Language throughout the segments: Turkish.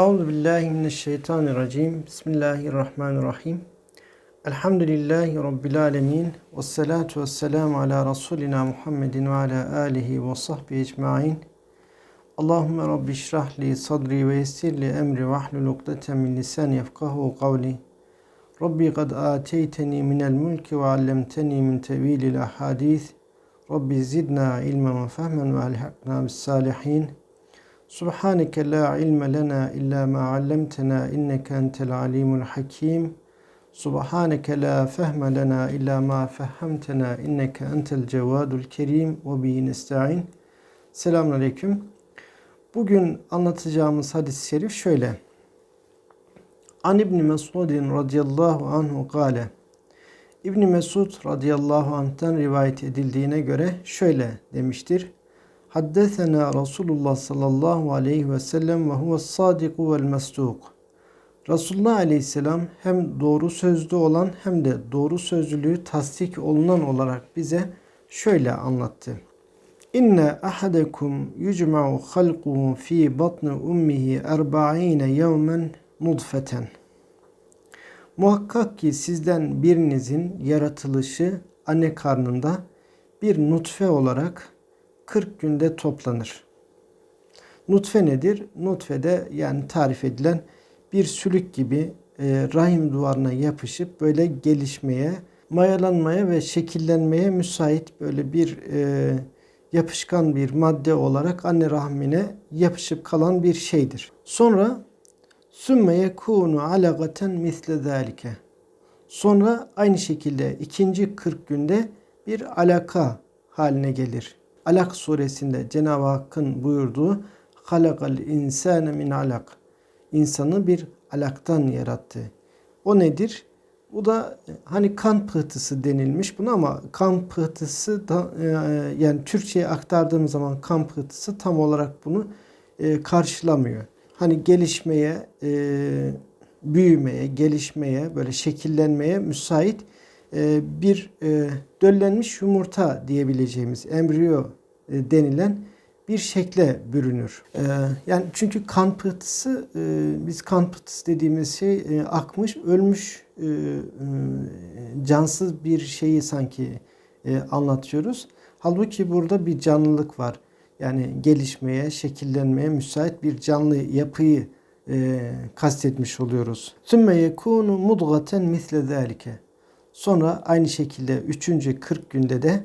أعوذ بالله من الشيطان الرجيم. بسم الله الرحمن الرحيم. الحمد لله رب العالمين والصلاة والسلام على رسولنا محمد وعلى آله وصحبه أجمعين. اللهم رب اشرح لي صدري ويسر لي أمري واحلل عقدة من لساني يفقه قولي. ربي قد آتيتني من الملك وعلمتني من تأويل الأحاديث. ربي زدنا علما وفهما وألحقنا بالصالحين. Subhaneke la ilme lena illa ma allamtena inneke entel alimul hakim. Subhaneke la fehme lena illa ma fehhamtena inneke entel cevadul kerim ve bihi nesta'in. Selamun aleyküm. Bugün anlatacağımız hadis-i şerif şöyle. An İbni Mesudin radıyallahu anhu gale. İbni Mesud radıyallahu anh'tan rivayet edildiğine göre şöyle demiştir. Haddesena Resulullah sallallahu aleyhi ve sellem ve huve sadiku vel mesduk. Resulullah aleyhisselam hem doğru sözlü olan hem de doğru sözlülüğü tasdik olunan olarak bize şöyle anlattı. İnne ahadekum yucma'u halquhu fi batni ummihi erba'ine yevmen nudfeten. Muhakkak ki sizden birinizin yaratılışı anne karnında bir nutfe olarak 40 günde toplanır. Nutfe nedir? Nutfe de yani tarif edilen bir sülük gibi e, rahim duvarına yapışıp böyle gelişmeye, mayalanmaya ve şekillenmeye müsait böyle bir e, yapışkan bir madde olarak anne rahmine yapışıp kalan bir şeydir. Sonra sümme yekunu alagaten misle zalike. Sonra aynı şekilde ikinci 40 günde bir alaka haline gelir. Alak suresinde Cenab-ı Hakk'ın buyurduğu halakal insane min alak. İnsanı bir alaktan yarattı. O nedir? Bu da hani kan pıhtısı denilmiş buna ama kan pıhtısı da e, yani Türkçe'ye aktardığım zaman kan pıhtısı tam olarak bunu e, karşılamıyor. Hani gelişmeye, e, büyümeye, gelişmeye, böyle şekillenmeye müsait bir döllenmiş yumurta diyebileceğimiz embriyo denilen bir şekle bürünür. Yani çünkü kan pıhtısı, biz kan pıhtısı dediğimiz şey akmış, ölmüş, cansız bir şeyi sanki anlatıyoruz. Halbuki burada bir canlılık var. Yani gelişmeye, şekillenmeye müsait bir canlı yapıyı e, kastetmiş oluyoruz. Sümme yekunu mudgaten misle zalike. Sonra aynı şekilde 3. 40 günde de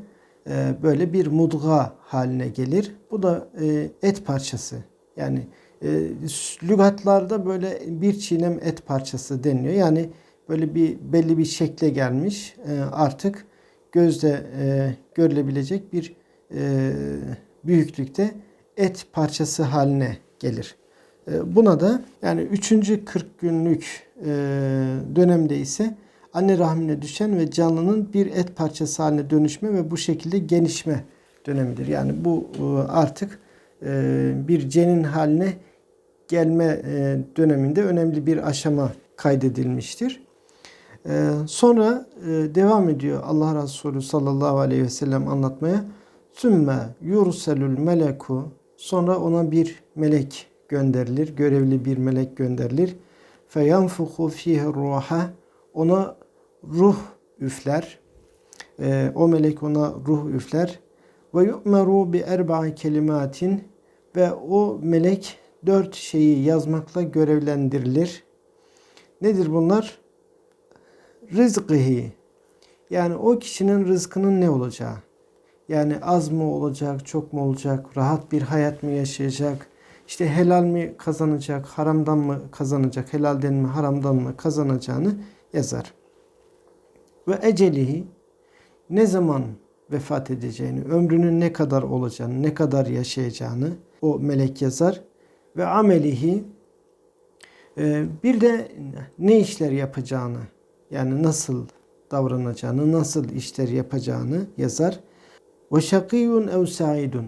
e, böyle bir mudga haline gelir. Bu da e, et parçası. Yani e, lügatlarda böyle bir çiğnem et parçası deniliyor. Yani böyle bir belli bir şekle gelmiş artık gözde e, görülebilecek bir büyüklükte et parçası haline gelir. Buna da yani 3. 40 günlük dönemde ise anne rahmine düşen ve canlının bir et parçası haline dönüşme ve bu şekilde genişme dönemidir. Yani bu e, artık bir cenin haline gelme döneminde önemli bir aşama kaydedilmiştir. Sonra devam ediyor Allah Resulü sallallahu aleyhi ve sellem anlatmaya. Sümme yurselül meleku sonra ona bir melek gönderilir. Görevli bir melek gönderilir. Feyanfuhu fihi ruha ona ruh üfler. E, o melek ona ruh üfler. Ve yu'meru bi erba'i kelimatin ve o melek dört şeyi yazmakla görevlendirilir. Nedir bunlar? Rızkıhi. Yani o kişinin rızkının ne olacağı. Yani az mı olacak, çok mu olacak, rahat bir hayat mı yaşayacak, işte helal mi kazanacak, haramdan mı kazanacak, helalden mi, haramdan mı kazanacağını yazar. Ve ecelihi ne zaman vefat edeceğini, ömrünün ne kadar olacağını, ne kadar yaşayacağını o melek yazar. Ve amelihi e, bir de ne işler yapacağını, yani nasıl davranacağını, nasıl işler yapacağını yazar. Ve şakiyun ev saidun.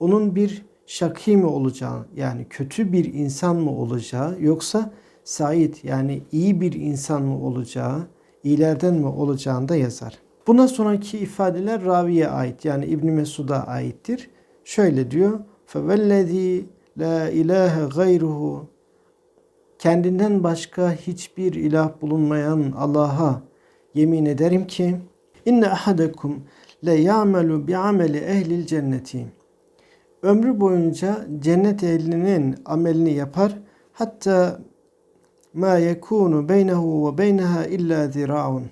Onun bir şaki mi olacağı yani kötü bir insan mı olacağı yoksa said yani iyi bir insan mı olacağı, iyilerden mi olacağını da yazar. Buna sonraki ifadeler raviye ait yani İbn Mesud'a aittir. Şöyle diyor: "Fevellezî la ilahe gayruhu kendinden başka hiçbir ilah bulunmayan Allah'a yemin ederim ki inne ahadakum le ya'melu bi ameli ehlil cenneti. Ömrü boyunca cennet ehlinin amelini yapar. Hatta ma yekunu beynehu ve beyneha illa ziraun.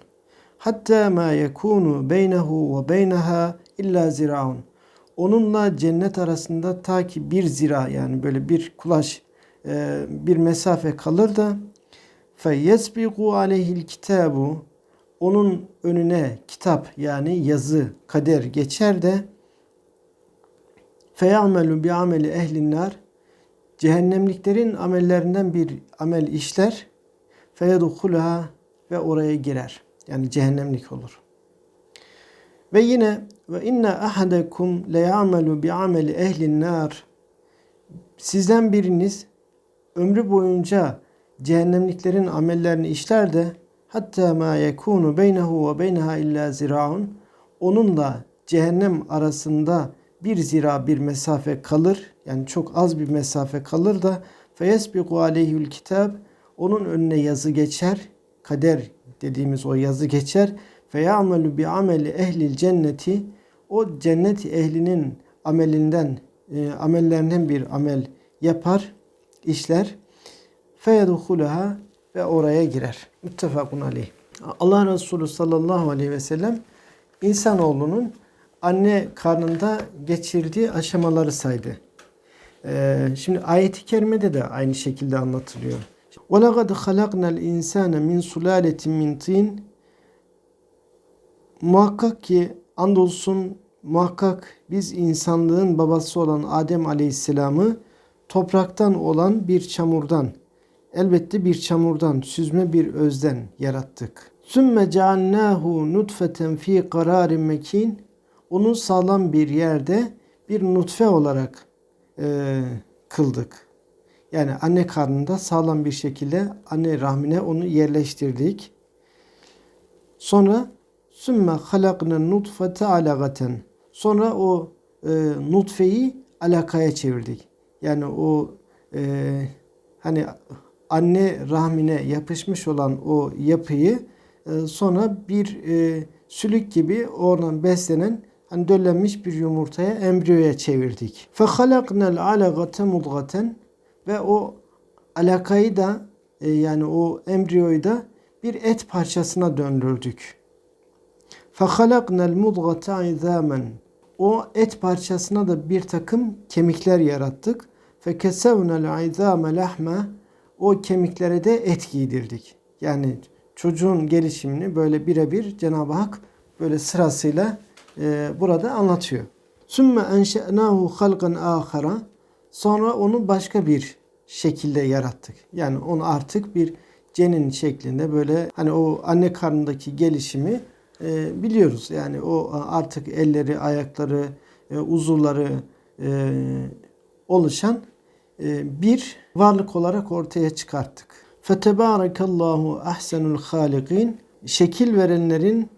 Hatta ma yekunu beynehu ve beyneha illa ziraun. Onunla cennet arasında ta ki bir zira yani böyle bir kulaç e, bir mesafe kalır da feyesbiqu aleyhil kitabu onun önüne kitap yani yazı kader geçer de feyamelu bi ameli ehlin nar cehennemliklerin amellerinden bir amel işler feyedhulha ve oraya girer. Yani cehennemlik olur. Ve yine ve inne ahadakum le ya'melu bi ameli ehlin nar sizden biriniz ömrü boyunca cehennemliklerin amellerini işler de hatta ma yekunu beynehu ve beyneha illa ziraun onunla cehennem arasında bir zira bir mesafe kalır. Yani çok az bir mesafe kalır da feyesbiku aleyhül kitab onun önüne yazı geçer. Kader dediğimiz o yazı geçer. Feyamelu bi ameli ehlil cenneti o cennet ehlinin amelinden e, amellerinden bir amel yapar, işler. Feyedhuluha ve oraya girer. Muttefakun aleyh. Allah Resulü sallallahu aleyhi ve sellem insanoğlunun anne karnında geçirdiği aşamaları saydı. Ee, şimdi ayeti kerimede de aynı şekilde anlatılıyor. وَلَقَدْ خَلَقْنَا الْاِنْسَانَ مِنْ سُلَالَةٍ مِنْ طِينَ Muhakkak ki andolsun muhakkak biz insanlığın babası olan Adem Aleyhisselam'ı topraktan olan bir çamurdan elbette bir çamurdan süzme bir özden yarattık. Sümme cealnahu nutfeten fi kararin mekin onu sağlam bir yerde bir nutfe olarak e, kıldık. Yani anne karnında sağlam bir şekilde anne rahmine onu yerleştirdik. Sonra sümme halakna nutfete alagaten. Sonra o e, nutfeyi alakaya çevirdik. Yani o e, hani anne rahmine yapışmış olan o yapıyı e, sonra bir e, sülük gibi oradan beslenen hani döllenmiş bir yumurtaya embriyoya çevirdik. فَخَلَقْنَا الْعَلَغَةَ مُضْغَةً Ve o alakayı da e, yani o embriyoyu da bir et parçasına döndürdük. فَخَلَقْنَا الْمُضْغَةَ عِذَامًا O et parçasına da bir takım kemikler yarattık. فَكَسَوْنَا الْعِذَامَ لَحْمًا O kemiklere de et giydirdik. Yani çocuğun gelişimini böyle birebir Cenab-ı Hak böyle sırasıyla e, burada anlatıyor. Sümme enşe'nahu halkan ahara sonra onu başka bir şekilde yarattık. Yani onu artık bir cenin şeklinde böyle hani o anne karnındaki gelişimi e, biliyoruz. Yani o artık elleri, ayakları, e, uzuvları e, oluşan e, bir varlık olarak ortaya çıkarttık. Fetebarakallahu ahsenul halikin şekil verenlerin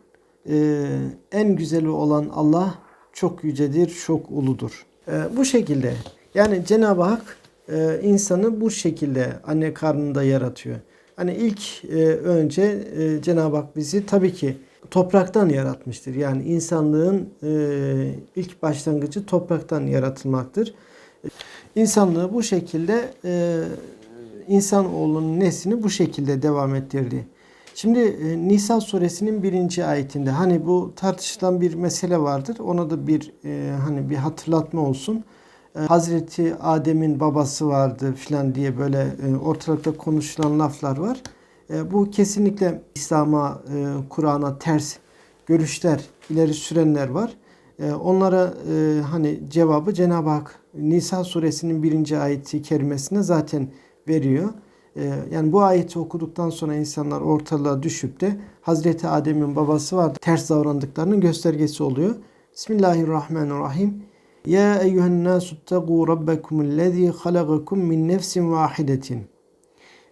e, en güzeli olan Allah çok yücedir, çok uludur. E, bu şekilde yani Cenab-ı Hak e, insanı bu şekilde anne karnında yaratıyor. Hani ilk e, önce e, Cenab-ı Hak bizi tabii ki topraktan yaratmıştır. Yani insanlığın e, ilk başlangıcı topraktan yaratılmaktır. İnsanlığı bu şekilde e, insanoğlunun neslini bu şekilde devam ettirdi. Şimdi e, Nisa suresinin birinci ayetinde hani bu tartışılan bir mesele vardır. Ona da bir e, hani bir hatırlatma olsun. E, Hazreti Adem'in babası vardı filan diye böyle e, ortalıkta konuşulan laflar var. Bu kesinlikle İslam'a, Kur'an'a ters görüşler ileri sürenler var. Onlara hani cevabı Cenab-ı Hak Nisa suresinin birinci ayeti kerimesine zaten veriyor. Ee, yani bu ayeti okuduktan sonra insanlar ortalığa düşüp de Hazreti Adem'in babası var ters davrandıklarının göstergesi oluyor. Bismillahirrahmanirrahim. Ya eyyühen nasu tegu rabbekumullezî halagakum min nefsin vahidetin.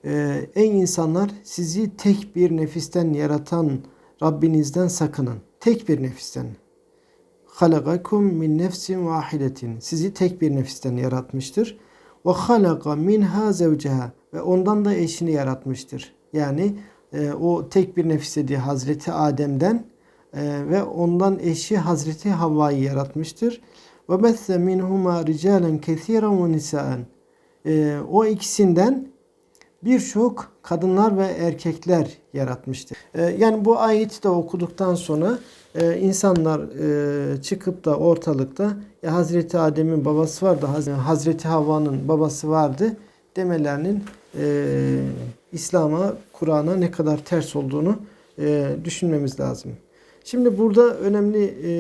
Ee, ey insanlar sizi tek bir nefisten yaratan Rabbinizden sakının. Tek bir nefisten. Halagakum min nefsin vahidetin. Sizi tek bir nefisten yaratmıştır. Ve halaka minha zevceha ve ondan da eşini yaratmıştır. Yani e, o tek bir nefis dediği Hazreti Adem'den e, ve ondan eşi Hazreti Havva'yı yaratmıştır. Ve besse minhuma ricalen kesiren ve nisaen. O ikisinden birçok kadınlar ve erkekler yaratmıştır. E, yani bu ayeti de okuduktan sonra e, insanlar e, çıkıp da ortalıkta ya Hazreti Adem'in babası vardı, Hazreti Havva'nın babası vardı demelerinin e, İslam'a, Kur'an'a ne kadar ters olduğunu e, düşünmemiz lazım. Şimdi burada önemli e,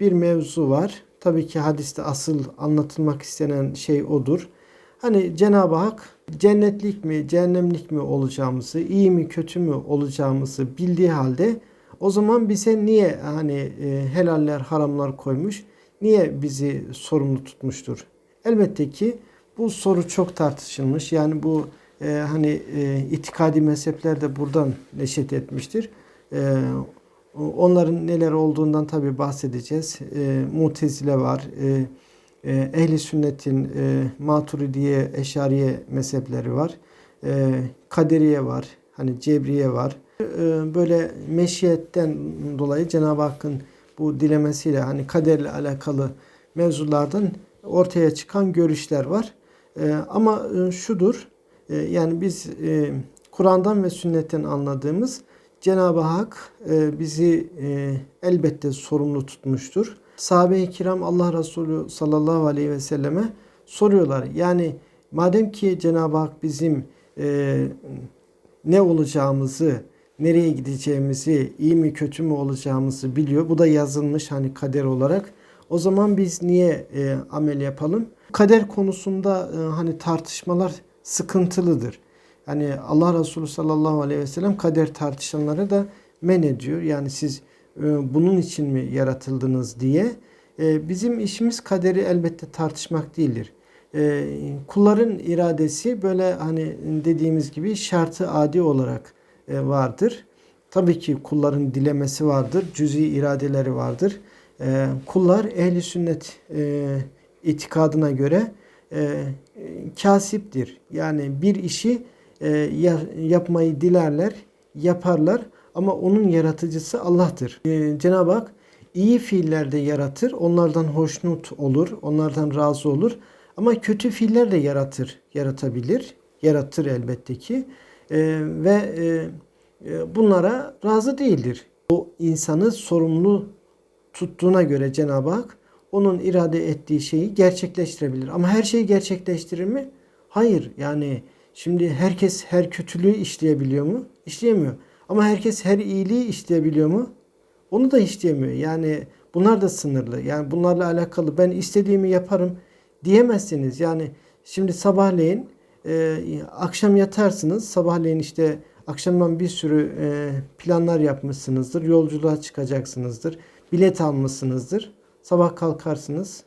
bir mevzu var. Tabii ki hadiste asıl anlatılmak istenen şey odur. Hani Cenab-ı Hak cennetlik mi, cehennemlik mi olacağımızı, iyi mi, kötü mü olacağımızı bildiği halde o zaman bize niye hani e, helaller, haramlar koymuş? Niye bizi sorumlu tutmuştur? Elbette ki bu soru çok tartışılmış. Yani bu e, hani e, itikadi mezhepler de buradan neşet etmiştir. E, onların neler olduğundan tabi bahsedeceğiz. E, Mutezile var. E, e, Ehli sünnetin e, Maturidiye, Eşariye mezhepleri var. E, Kaderiye var. Hani Cebriye var. E, böyle meşiyetten dolayı Cenab-ı Hakk'ın bu dilemesiyle hani kaderle alakalı mevzulardan ortaya çıkan görüşler var. E, ama e, şudur, e, yani biz e, Kur'an'dan ve sünnetten anladığımız Cenab-ı Hak bizi elbette sorumlu tutmuştur. Sahabe-i kiram Allah Resulü sallallahu aleyhi ve selleme soruyorlar. Yani madem ki Cenab-ı Hak bizim ne olacağımızı, nereye gideceğimizi, iyi mi kötü mü olacağımızı biliyor. Bu da yazılmış hani kader olarak. O zaman biz niye e, amel yapalım? Kader konusunda e, hani tartışmalar sıkıntılıdır. Yani Allah Resulü sallallahu aleyhi ve sellem kader tartışanları da men ediyor. Yani siz e, bunun için mi yaratıldınız diye. E, bizim işimiz kaderi elbette tartışmak değildir. Kulların iradesi böyle hani dediğimiz gibi şartı adi olarak vardır. Tabii ki kulların dilemesi vardır, cüzi iradeleri vardır. Kullar ehli sünnet itikadına göre e, kasiptir. Yani bir işi e, yapmayı dilerler, yaparlar ama onun yaratıcısı Allah'tır. E, Cenab-ı Hak iyi fiiller de yaratır, onlardan hoşnut olur, onlardan razı olur. Ama kötü fiiller de yaratır, yaratabilir, yaratır elbette ki. E, ve e, e, bunlara razı değildir. O insanı sorumlu tuttuğuna göre Cenab-ı Hak onun irade ettiği şeyi gerçekleştirebilir. Ama her şeyi gerçekleştirir mi? Hayır. Yani şimdi herkes her kötülüğü işleyebiliyor mu? İşleyemiyor. Ama herkes her iyiliği işleyebiliyor mu? Onu da işleyemiyor. Yani bunlar da sınırlı. Yani bunlarla alakalı ben istediğimi yaparım diyemezsiniz. Yani şimdi sabahleyin e, akşam yatarsınız. Sabahleyin işte akşamdan bir sürü e, planlar yapmışsınızdır. Yolculuğa çıkacaksınızdır. Bilet almışsınızdır. Sabah kalkarsınız.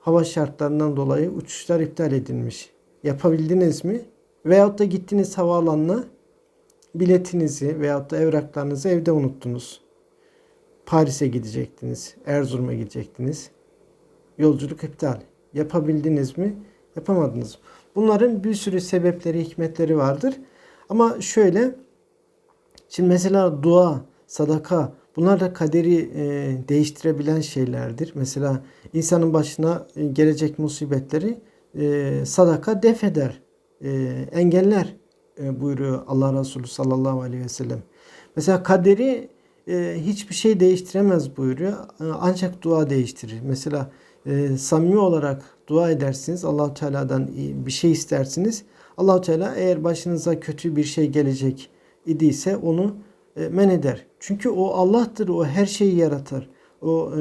Hava şartlarından dolayı uçuşlar iptal edilmiş. Yapabildiniz mi? Veyahut da gittiniz havaalanına biletinizi veyahut da evraklarınızı evde unuttunuz. Paris'e gidecektiniz, Erzurum'a gidecektiniz. Yolculuk iptal. Yapabildiniz mi? Yapamadınız. Bunların bir sürü sebepleri, hikmetleri vardır. Ama şöyle, şimdi mesela dua, sadaka, Bunlar da kaderi e, değiştirebilen şeylerdir. Mesela insanın başına e, gelecek musibetleri e, sadaka def eder, e, engeller e, buyuruyor Allah Resulü sallallahu aleyhi ve sellem. Mesela kaderi e, hiçbir şey değiştiremez buyuruyor. E, ancak dua değiştirir. Mesela e, samimi olarak dua edersiniz. Allahu Teala'dan bir şey istersiniz. Allahu Teala eğer başınıza kötü bir şey gelecek idiyse onu e, men eder. Çünkü o Allah'tır. O her şeyi yaratır. O e,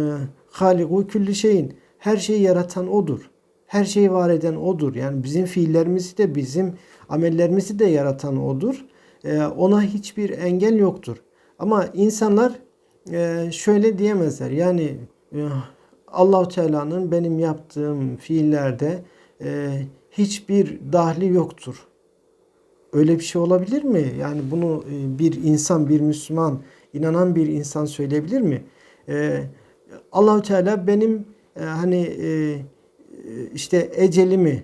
Haliku külli şeyin. Her şeyi yaratan O'dur. Her şeyi var eden O'dur. Yani bizim fiillerimizi de bizim amellerimizi de yaratan O'dur. E, ona hiçbir engel yoktur. Ama insanlar e, şöyle diyemezler. Yani e, Allahu Teala'nın benim yaptığım fiillerde e, hiçbir dahli yoktur. Öyle bir şey olabilir mi? Yani bunu e, bir insan, bir Müslüman, inanan bir insan söyleyebilir mi? Ee, Allahu Teala benim e, hani e, işte ecelimi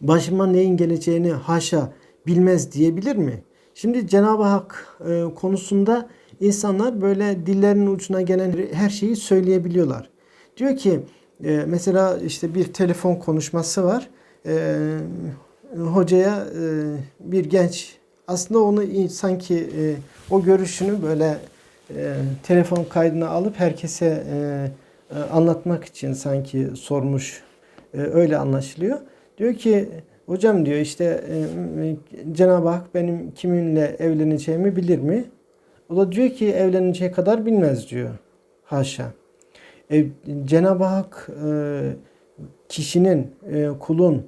başıma neyin geleceğini haşa bilmez diyebilir mi? Şimdi Cenab-ı Hak e, konusunda insanlar böyle dillerinin ucuna gelen her şeyi söyleyebiliyorlar. Diyor ki e, mesela işte bir telefon konuşması var. E, hocaya e, bir genç aslında onu sanki e, o görüşünü böyle e, telefon kaydına alıp herkese anlatmak için sanki sormuş. Öyle anlaşılıyor. Diyor ki hocam diyor işte Cenab-ı Hak benim kiminle evleneceğimi bilir mi? O da diyor ki evleneceği kadar bilmez diyor. Haşa. E, Cenab-ı Hak e, kişinin, e, kulun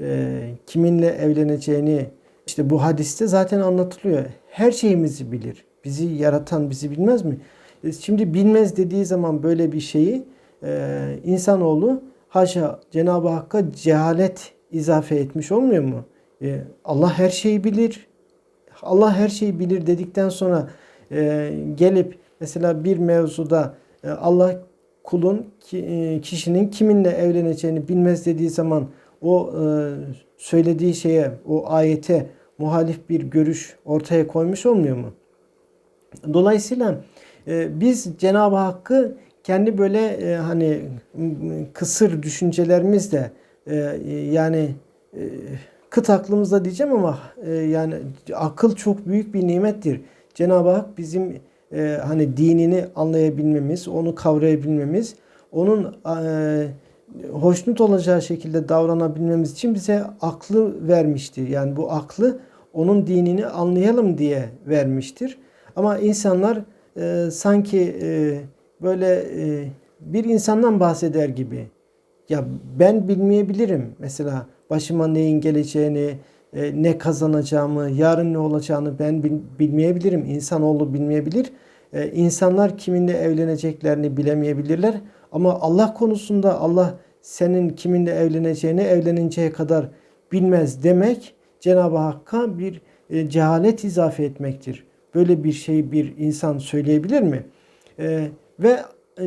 e, kiminle evleneceğini işte bu hadiste zaten anlatılıyor. Her şeyimizi bilir. Bizi yaratan bizi bilmez mi? E, şimdi bilmez dediği zaman böyle bir şeyi e, insanoğlu haşa Cenab-ı Hakk'a cehalet izafe etmiş olmuyor mu? E, Allah her şeyi bilir. Allah her şeyi bilir dedikten sonra gelip mesela bir mevzuda Allah kulun ki, kişinin kiminle evleneceğini bilmez dediği zaman o e, söylediği şeye, o ayete muhalif bir görüş ortaya koymuş olmuyor mu? Dolayısıyla e, biz Cenab-ı Hakk'ı kendi böyle e, hani kısır düşüncelerimizle e, yani e, kıt aklımızda diyeceğim ama e, yani akıl çok büyük bir nimettir. Cenab-ı Hak bizim e, hani dinini anlayabilmemiz, onu kavrayabilmemiz, onun e, hoşnut olacağı şekilde davranabilmemiz için bize aklı vermiştir. Yani bu aklı onun dinini anlayalım diye vermiştir. Ama insanlar e, sanki e, böyle e, bir insandan bahseder gibi. Ya ben bilmeyebilirim mesela başıma neyin geleceğini, e, ne kazanacağımı, yarın ne olacağını ben bil, bilmeyebilirim. İnsanoğlu bilmeyebilir. E, insanlar kiminle evleneceklerini bilemeyebilirler. Ama Allah konusunda Allah senin kiminle evleneceğini evleninceye kadar bilmez demek Cenab-ı Hakk'a bir e, cehalet izafe etmektir. Böyle bir şey bir insan söyleyebilir mi? E, ve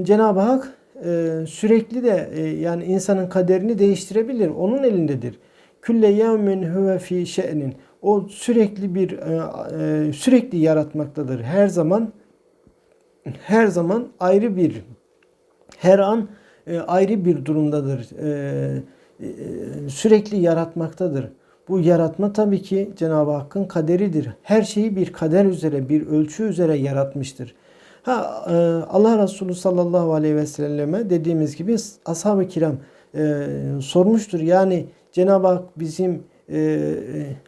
Cenab-ı Hak e, sürekli de yani insanın kaderini değiştirebilir. Onun elindedir. Külle yevmin huve fi şe'nin. O sürekli bir sürekli yaratmaktadır. Her zaman her zaman ayrı bir her an e, ayrı bir durumdadır. E, e, sürekli yaratmaktadır. Bu yaratma tabii ki Cenab-ı Hakk'ın kaderidir. Her şeyi bir kader üzere, bir ölçü üzere yaratmıştır. Ha e, Allah Resulü sallallahu aleyhi ve selleme dediğimiz gibi ashab-ı kiram e, sormuştur. Yani Cenab-ı Hak bizim e,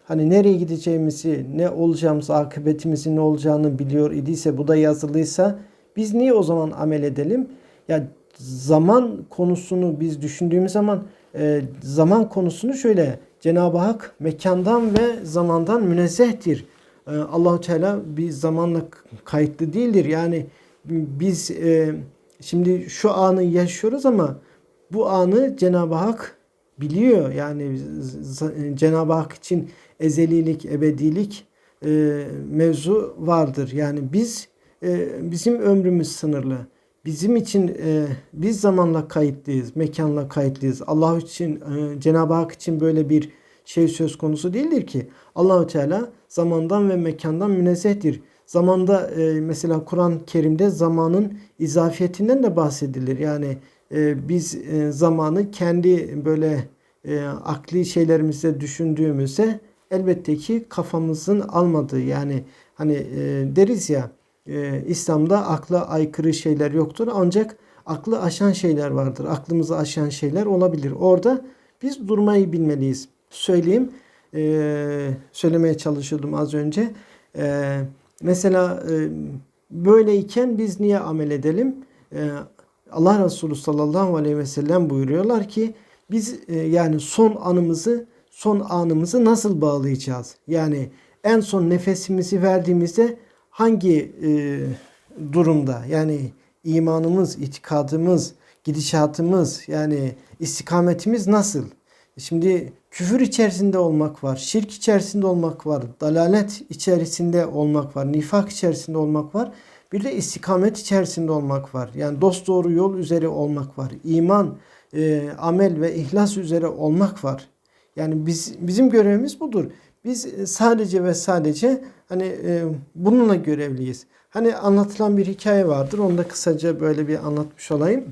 hani nereye gideceğimizi, ne olacağımızı, akıbetimizin ne olacağını biliyor idiyse, bu da yazılıysa biz niye o zaman amel edelim? Ya zaman konusunu biz düşündüğümüz zaman e, zaman konusunu şöyle Cenab-ı Hak mekandan ve zamandan münezzehtir. E, Allahu Teala bir zamanla kayıtlı değildir. Yani biz e, şimdi şu anı yaşıyoruz ama bu anı Cenab-ı Hak biliyor. Yani Cenab-ı Hak için ezelilik, ebedilik e, mevzu vardır. Yani biz e, bizim ömrümüz sınırlı. Bizim için e, biz zamanla kayıtlıyız, mekanla kayıtlıyız. Allah için, e, Cenab-ı Hak için böyle bir şey söz konusu değildir ki. Allahu Teala zamandan ve mekandan münezzehtir. Zamanda e, mesela Kur'an-ı Kerim'de zamanın izafiyetinden de bahsedilir. Yani e, biz e, zamanı kendi böyle e, akli şeylerimizde düşündüğümüzde elbette ki kafamızın almadığı yani hani e, deriz ya e, İslam'da akla aykırı şeyler yoktur ancak aklı aşan şeyler vardır. Aklımızı aşan şeyler olabilir. Orada biz durmayı bilmeliyiz. Söyleyeyim. E, söylemeye çalışıyordum az önce. E, mesela e, böyleyken biz niye amel edelim? E, Allah Resulü sallallahu aleyhi ve sellem buyuruyorlar ki biz e, yani son anımızı son anımızı nasıl bağlayacağız? Yani en son nefesimizi verdiğimizde hangi e, durumda yani imanımız, itikadımız, gidişatımız yani istikametimiz nasıl? Şimdi küfür içerisinde olmak var, şirk içerisinde olmak var, dalalet içerisinde olmak var, nifak içerisinde olmak var. Bir de istikamet içerisinde olmak var. Yani dost doğru yol üzere olmak var. İman, e, amel ve ihlas üzere olmak var. Yani biz bizim görevimiz budur. Biz sadece ve sadece hani e, bununla görevliyiz. Hani anlatılan bir hikaye vardır. Onu da kısaca böyle bir anlatmış olayım.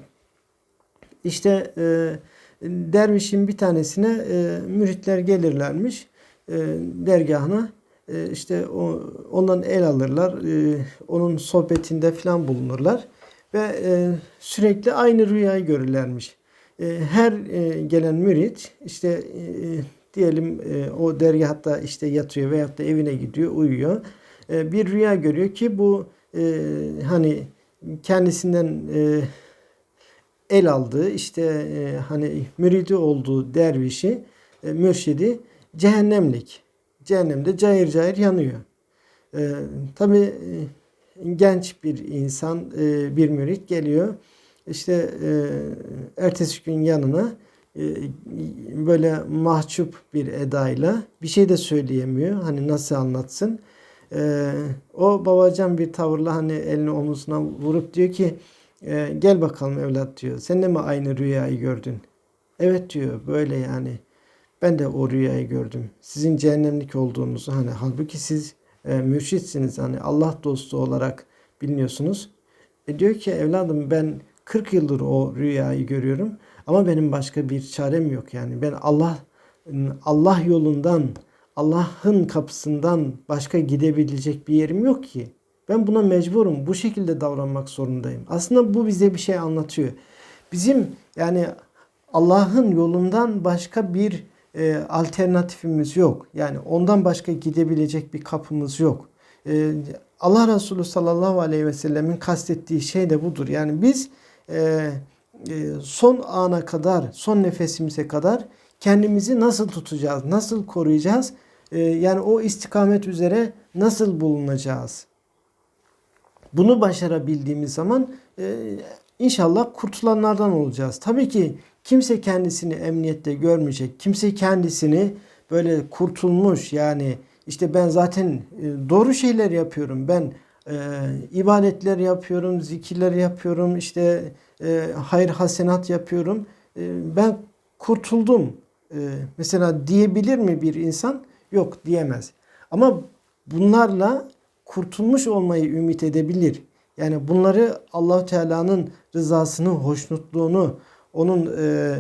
İşte e, dervişin bir tanesine e, müritler gelirlermiş e, dergahına. E, işte o, ondan el alırlar. E, onun sohbetinde falan bulunurlar. Ve e, sürekli aynı rüyayı görürlermiş. E, her e, gelen mürit işte e, diyelim e, o dergahta işte yatıyor veyahut da evine gidiyor, uyuyor. E, bir rüya görüyor ki bu e, hani kendisinden e, el aldığı işte e, hani müridi olduğu dervişi, e, mürşidi cehennemlik. Cehennemde cayır cayır yanıyor. E, Tabi e, genç bir insan, e, bir mürit geliyor. İşte e, ertesi gün yanına böyle mahcup bir edayla bir şey de söyleyemiyor. Hani nasıl anlatsın. E, o babacan bir tavırla hani elini omuzuna vurup diyor ki e, gel bakalım evlat diyor. Sen de mi aynı rüyayı gördün? Evet diyor böyle yani. Ben de o rüyayı gördüm. Sizin cehennemlik olduğunuzu hani halbuki siz e, mürşitsiniz hani Allah dostu olarak biliniyorsunuz. E diyor ki evladım ben 40 yıldır o rüyayı görüyorum ama benim başka bir çarem yok yani. Ben Allah Allah yolundan Allah'ın kapısından başka gidebilecek bir yerim yok ki. Ben buna mecburum. Bu şekilde davranmak zorundayım. Aslında bu bize bir şey anlatıyor. Bizim yani Allah'ın yolundan başka bir e, alternatifimiz yok. Yani ondan başka gidebilecek bir kapımız yok. E, Allah Resulü sallallahu aleyhi ve sellemin kastettiği şey de budur. Yani biz e, e, son ana kadar, son nefesimize kadar kendimizi nasıl tutacağız, nasıl koruyacağız? E, yani o istikamet üzere nasıl bulunacağız? Bunu başarabildiğimiz zaman inşallah kurtulanlardan olacağız. Tabii ki kimse kendisini emniyette görmeyecek. Kimse kendisini böyle kurtulmuş yani işte ben zaten doğru şeyler yapıyorum. Ben e, ibadetler yapıyorum, zikirler yapıyorum, işte e, hayır hasenat yapıyorum. E, ben kurtuldum. E, mesela diyebilir mi bir insan? Yok diyemez. Ama bunlarla kurtulmuş olmayı ümit edebilir. Yani bunları allah Teala'nın rızasını, hoşnutluğunu, onun e,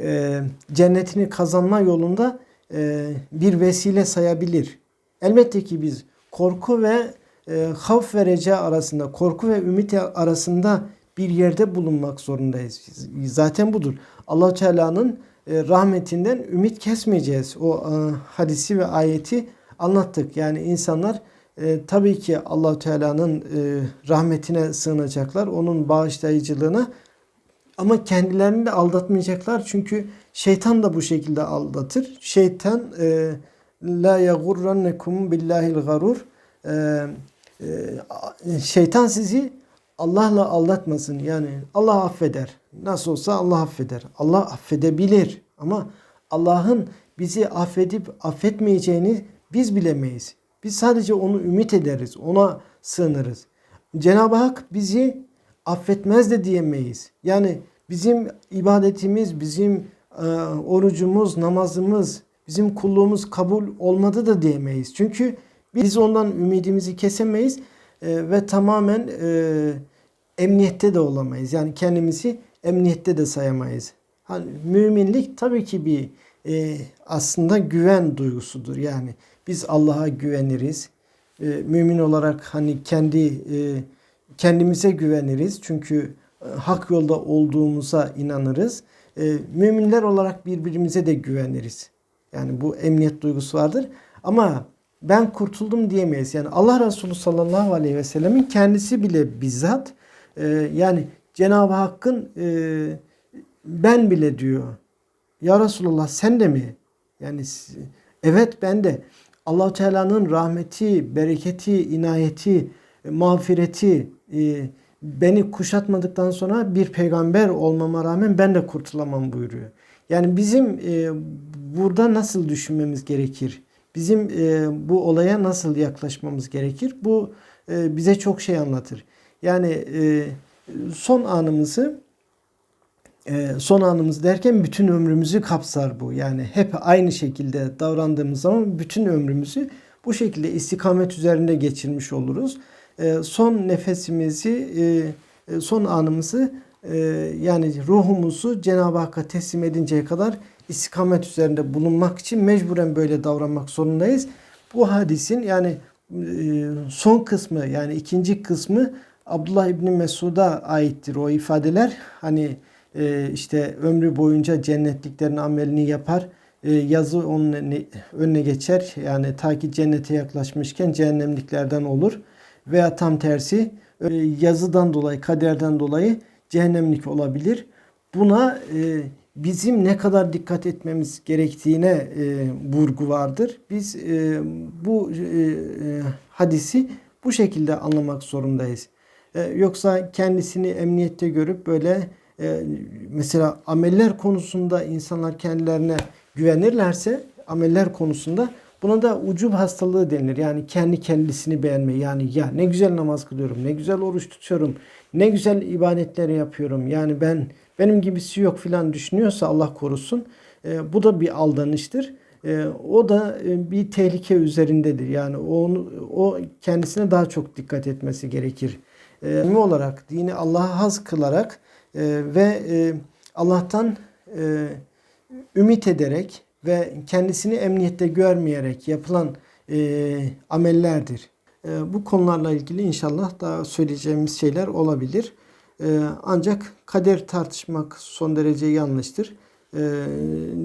e, cennetini kazanma yolunda e, bir vesile sayabilir. Elbette ki biz korku ve e, havf ve reca arasında, korku ve ümit arasında bir yerde bulunmak zorundayız. Zaten budur. allah Teala'nın e, rahmetinden ümit kesmeyeceğiz. O e, hadisi ve ayeti anlattık. Yani insanlar e, tabii ki allah Teala'nın e, rahmetine sığınacaklar. Onun bağışlayıcılığına ama kendilerini de aldatmayacaklar. Çünkü şeytan da bu şekilde aldatır. Şeytan e, la yagurrannekum billahil garur e, şeytan sizi Allah'la aldatmasın. Yani Allah affeder. Nasıl olsa Allah affeder. Allah affedebilir. Ama Allah'ın bizi affedip affetmeyeceğini biz bilemeyiz. Biz sadece onu ümit ederiz. Ona sığınırız. Cenab-ı Hak bizi affetmez de diyemeyiz. Yani bizim ibadetimiz, bizim e, orucumuz, namazımız, bizim kulluğumuz kabul olmadı da diyemeyiz. Çünkü biz ondan ümidimizi kesemeyiz e, ve tamamen e, emniyette de olamayız. Yani kendimizi emniyette de sayamayız. Hani müminlik tabii ki bir e, aslında güven duygusudur. Yani biz Allah'a güveniriz. E, mümin olarak hani kendi e, kendimize güveniriz. Çünkü e, hak yolda olduğumuza inanırız. E, müminler olarak birbirimize de güveniriz. Yani bu emniyet duygusu vardır. Ama ben kurtuldum diyemeyiz. Yani Allah Resulü sallallahu aleyhi ve sellemin kendisi bile bizzat e, yani Cenab-ı Hakk'ın e, ben bile diyor. Ya Resulullah sen de mi? Yani evet ben de. allah Teala'nın rahmeti, bereketi, inayeti, mağfireti e, beni kuşatmadıktan sonra bir peygamber olmama rağmen ben de kurtulamam buyuruyor. Yani bizim e, burada nasıl düşünmemiz gerekir? Bizim e, bu olaya nasıl yaklaşmamız gerekir? Bu e, bize çok şey anlatır. Yani e, son anımızı e, son anımız derken bütün ömrümüzü kapsar bu. Yani hep aynı şekilde davrandığımız zaman bütün ömrümüzü bu şekilde istikamet üzerinde geçirmiş oluruz. E, son nefesimizi, e, e, son anımızı e, yani ruhumuzu Cenab-ı Hakk'a teslim edinceye kadar istikamet üzerinde bulunmak için mecburen böyle davranmak zorundayız. Bu hadisin yani e, son kısmı yani ikinci kısmı Abdullah İbni Mesud'a aittir o ifadeler. Hani e, işte ömrü boyunca cennetliklerin amelini yapar. E, yazı onun önüne, geçer. Yani ta ki cennete yaklaşmışken cehennemliklerden olur. Veya tam tersi yazıdan dolayı, kaderden dolayı cehennemlik olabilir. Buna bizim ne kadar dikkat etmemiz gerektiğine e, vurgu vardır. Biz e, bu e, e, hadisi bu şekilde anlamak zorundayız. E, yoksa kendisini emniyette görüp böyle e, mesela ameller konusunda insanlar kendilerine güvenirlerse ameller konusunda buna da ucub hastalığı denilir. Yani kendi kendisini beğenme. Yani ya ne güzel namaz kılıyorum, ne güzel oruç tutuyorum, ne güzel ibadetleri yapıyorum. Yani ben benim gibisi yok filan düşünüyorsa Allah korusun. E, bu da bir aldanıştır. E, o da e, bir tehlike üzerindedir. Yani onu, o kendisine daha çok dikkat etmesi gerekir. E, olarak dini Allah'a haz kılarak e, ve e, Allah'tan e, ümit ederek ve kendisini emniyette görmeyerek yapılan e, amellerdir. E, bu konularla ilgili inşallah daha söyleyeceğimiz şeyler olabilir. E, ancak kader tartışmak son derece yanlıştır. E,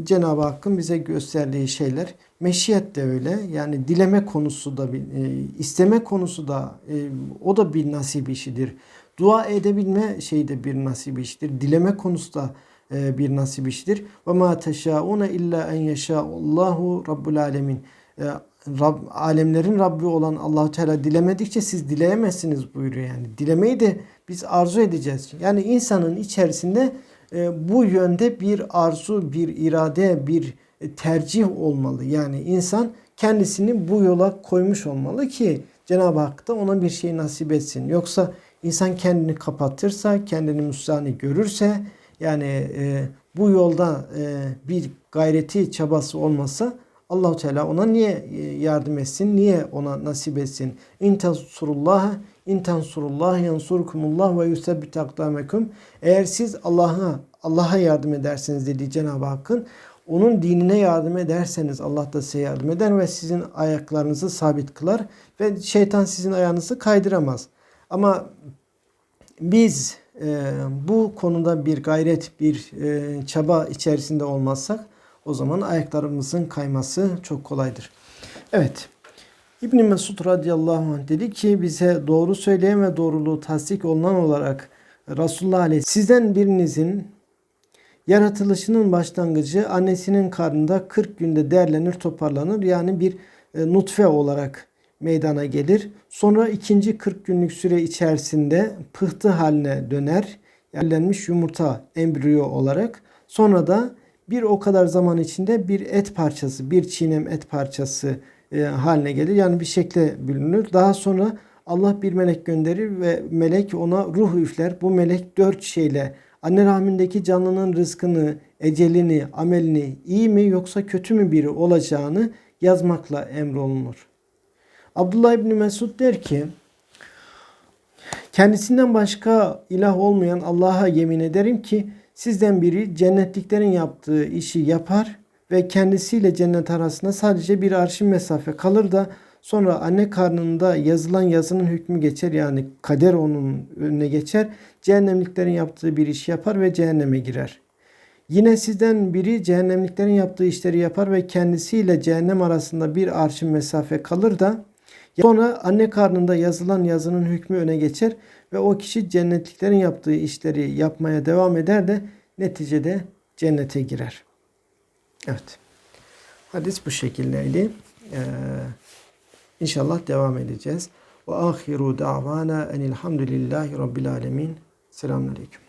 Cenab-ı Hakk'ın bize gösterdiği şeyler meşiyet de öyle. Yani dileme konusu da e, isteme konusu da e, o da bir nasip işidir. Dua edebilme şey de bir nasip işidir. Dileme konusu da e, bir nasip işidir. Ve ma teşauna illa en yeşâallahu rabbul alemin. Rab, alemlerin Rabbi olan Allahu Teala dilemedikçe siz dileyemezsiniz buyuruyor yani. Dilemeyi de biz arzu edeceğiz. Yani insanın içerisinde e, bu yönde bir arzu, bir irade, bir tercih olmalı. Yani insan kendisini bu yola koymuş olmalı ki Cenab-ı Hak da ona bir şey nasip etsin. Yoksa insan kendini kapatırsa, kendini müstahni görürse yani e, bu yolda e, bir gayreti, çabası olmasa Allahu Teala ona niye e, yardım etsin? Niye ona nasip etsin? İn tansurullah in tansurullah yansurkumullah ve yusebbit akdamekum. Eğer siz Allah'a Allah'a yardım ederseniz dedi Cenab-ı Hakk'ın onun dinine yardım ederseniz Allah da size yardım eder ve sizin ayaklarınızı sabit kılar ve şeytan sizin ayağınızı kaydıramaz. Ama biz e, bu konuda bir gayret, bir e, çaba içerisinde olmazsak o zaman ayaklarımızın kayması çok kolaydır. Evet. İbn Mesud radıyallahu anh dedi ki bize doğru söyleyen ve doğruluğu tasdik olunan olarak Resulullah aleyhi sizden birinizin yaratılışının başlangıcı annesinin karnında 40 günde derlenir toparlanır. Yani bir e, nutfe olarak meydana gelir. Sonra ikinci 40 günlük süre içerisinde pıhtı haline döner. Yerlenmiş yumurta embriyo olarak. Sonra da bir o kadar zaman içinde bir et parçası, bir çiğnem et parçası e, haline gelir. Yani bir şekle bürünür. Daha sonra Allah bir melek gönderir ve melek ona ruh üfler. Bu melek dört şeyle anne rahmindeki canlının rızkını, ecelini, amelini iyi mi yoksa kötü mü biri olacağını yazmakla emrolunur. Abdullah İbni Mesud der ki kendisinden başka ilah olmayan Allah'a yemin ederim ki sizden biri cennetliklerin yaptığı işi yapar ve kendisiyle cennet arasında sadece bir arşın mesafe kalır da sonra anne karnında yazılan yazının hükmü geçer yani kader onun önüne geçer. Cehennemliklerin yaptığı bir iş yapar ve cehenneme girer. Yine sizden biri cehennemliklerin yaptığı işleri yapar ve kendisiyle cehennem arasında bir arşın mesafe kalır da Sonra anne karnında yazılan yazının hükmü öne geçer ve o kişi cennetliklerin yaptığı işleri yapmaya devam eder de neticede cennete girer. Evet. Hadis bu şekildeydi. Ee, inşallah devam edeceğiz. Ve ahiru davana enilhamdülillahi rabbil alemin. Selamun aleyküm.